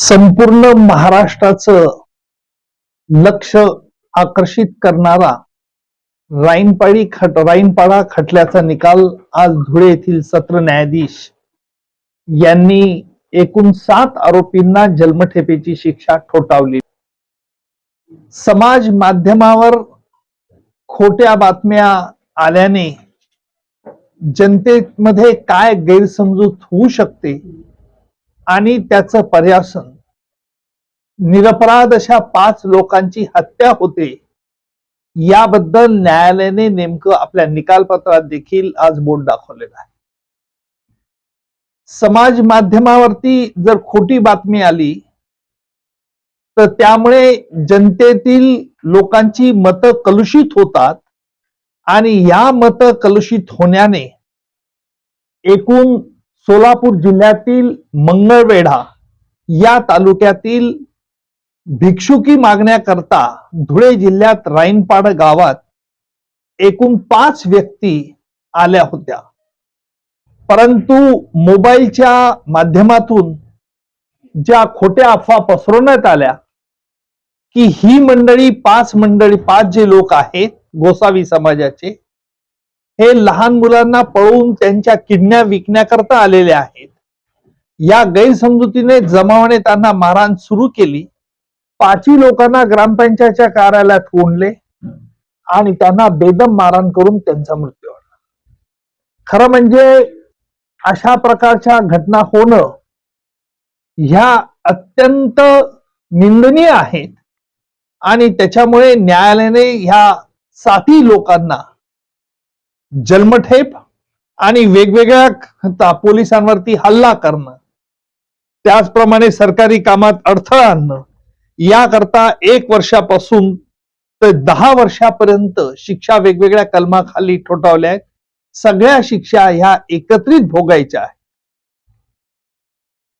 संपूर्ण महाराष्ट्राचं लक्ष आकर्षित करणारा राईनपाडी खट राईनपाडा खटल्याचा निकाल आज धुळे येथील सत्र न्यायाधीश यांनी एकूण सात आरोपींना जन्मठेपेची शिक्षा ठोठावली. समाज माध्यमावर खोट्या बातम्या आल्याने जनतेमध्ये काय गैरसमजूत होऊ शकते आणि त्याचं पर्यासन. निरपराध अशा पाच लोकांची हत्या होते. याबद्दल न्यायालयाने नेमकं आपल्या निकालपत्रात देखील आज बोट दाखवलेलं आहे. समाज माध्यमावरती जर खोटी बातमी आली तर त्यामुळे जनतेतील लोकांची मतं कलुषित होतात आणि या मतं कलुषित होण्याने एकूण सोलापूर जिल्ह्यातील मंगळवेढा या तालुक्यातील भिक्षुकी मागण्याकरता धुळे जिल्ह्यात राईनपाड गावात एकूण पाच व्यक्ती आल्या होत्या. परंतु मोबाईलच्या माध्यमातून ज्या खोट्या अफवा पसरवण्यात आल्या की ही मंडळी पाच मंडळी पाच जे लोक आहेत गोसावी समाजाचे हे लहान मुलांना पळवून त्यांच्या किडण्या विकण्याकरता आलेले आहेत. या गैरसमजुतीने जमावाने त्यांना मारहाण सुरू केली. पाचवी लोकांना ग्रामपंचायतच्या कार्यालयात कोंडले आणि त्यांना बेदम मारहाण करून त्यांचा मृत्यू झाला. खरं म्हणजे अशा प्रकारच्या घटना होणं ह्या अत्यंत निंदनीय आहेत. आणि त्याच्यामुळे न्यायालयाने ह्या साथी लोकांना जन्मठेप आणि वेगवेगळ्या ख- पोलिसांवरती हल्ला करणं. त्याचप्रमाणे सरकारी कामात अडथळा आणणं. याकरता एक वर्षापासून ते दहा वर्षापर्यंत शिक्षा वेगवेगळ्या कलमाखाली ठोठावल्या आहेत. सगळ्या शिक्षा ह्या एकत्रित भोगायच्या आहेत.